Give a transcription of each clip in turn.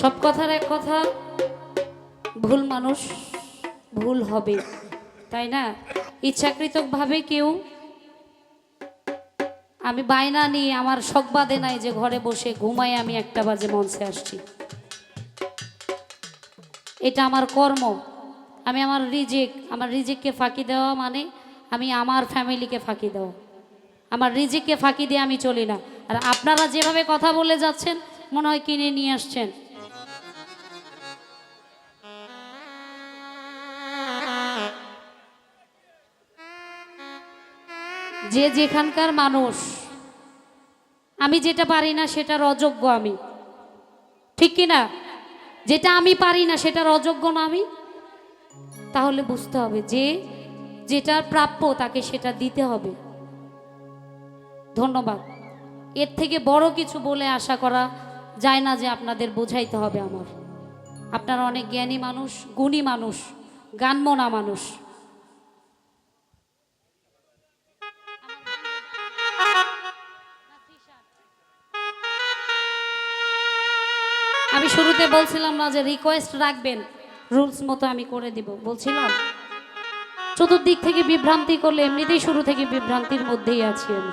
সব কথার এক কথা, ভুল মানুষ ভুল হবে, তাই না? ইচ্ছাকৃতভাবে কেউ, আমি বায়না নিয়ে আমার শখ বাদে নাই যে ঘরে বসে ঘুমাই আমি একটা বাজে মঞ্চে আসছি। এটা আমার কর্ম। আমি আমার রিজেক, আমার রিজেককে ফাঁকি দেওয়া মানে আমি আমার ফ্যামিলিকে ফাঁকি দেওয়া। আমার রিজিককে ফাঁকি দিয়ে আমি চলি না। আর আপনারা যেভাবে কথা বলে যাচ্ছেন, মনে হয় কিনে নিয়ে আসছেন। যে যেখানকার মানুষ, আমি যেটা পারি না সেটার অযোগ্য আমি। ঠিক কি না? যেটা আমি পারি না সেটার অযোগ্য না আমি? তাহলে বুঝতে হবে যে যেটার প্রাপ্য তাকে সেটা দিতে হবে। ধন্যবাদ। এর থেকে বড় কিছু বলে আশা করা যায় না যে আপনাদের বোঝাইতে হবে আমার। আপনারা অনেক জ্ঞানী মানুষ, গুণী মানুষ গানমনা মানুষ। আমি শুরুতে বলছিলাম না যে রিকোয়েস্ট রাখবেন রুলস মতো আমি করে দিব। বলছিলাম, চতুর্দিক থেকে বিভ্রান্তি করলে এমনিতেই শুরু থেকে বিভ্রান্তির মধ্যেই আছি আমি।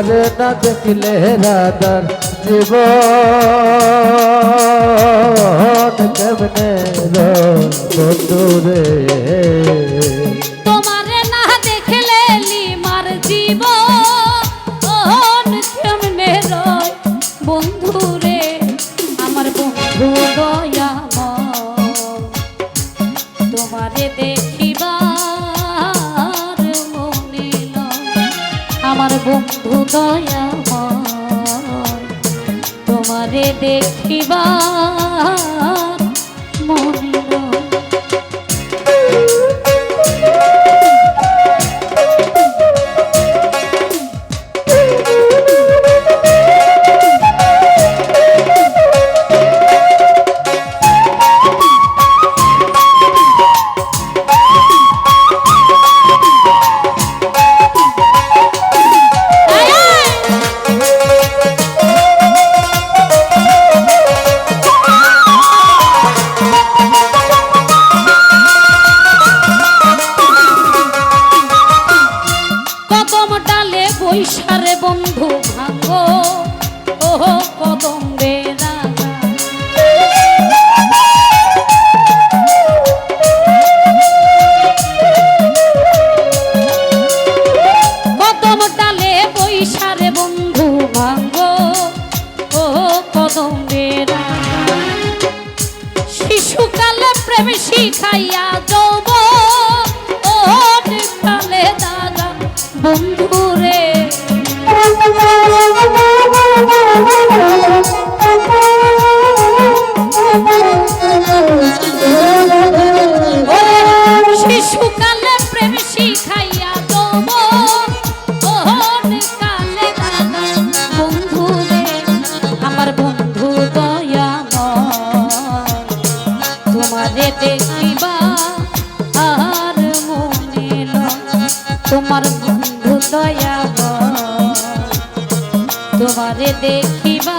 তোমার না দেখলে রাধার জীব কেমনে রে ensaiado. তোমারে দেখিবা।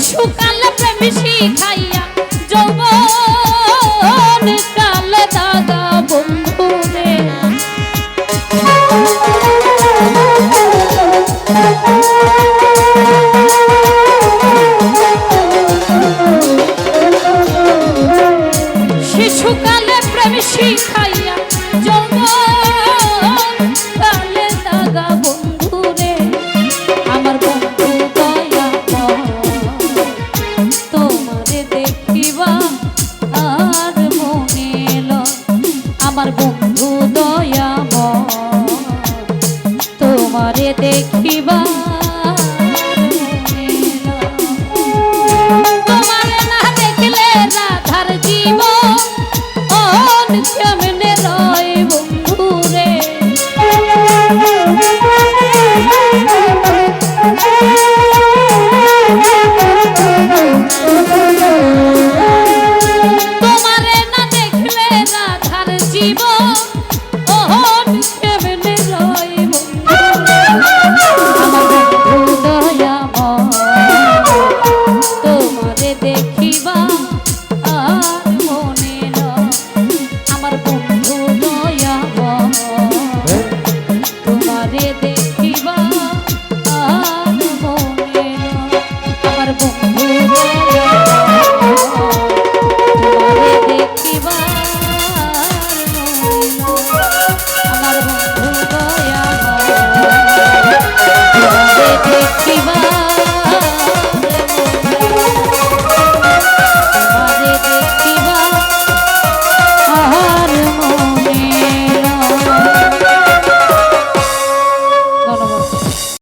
শিশুকাল প্রেম শিখাইয়া যৌবন কাল দাদা বন্ধু রে শিশুকালে প্রেম শিখাইয়া যৌবন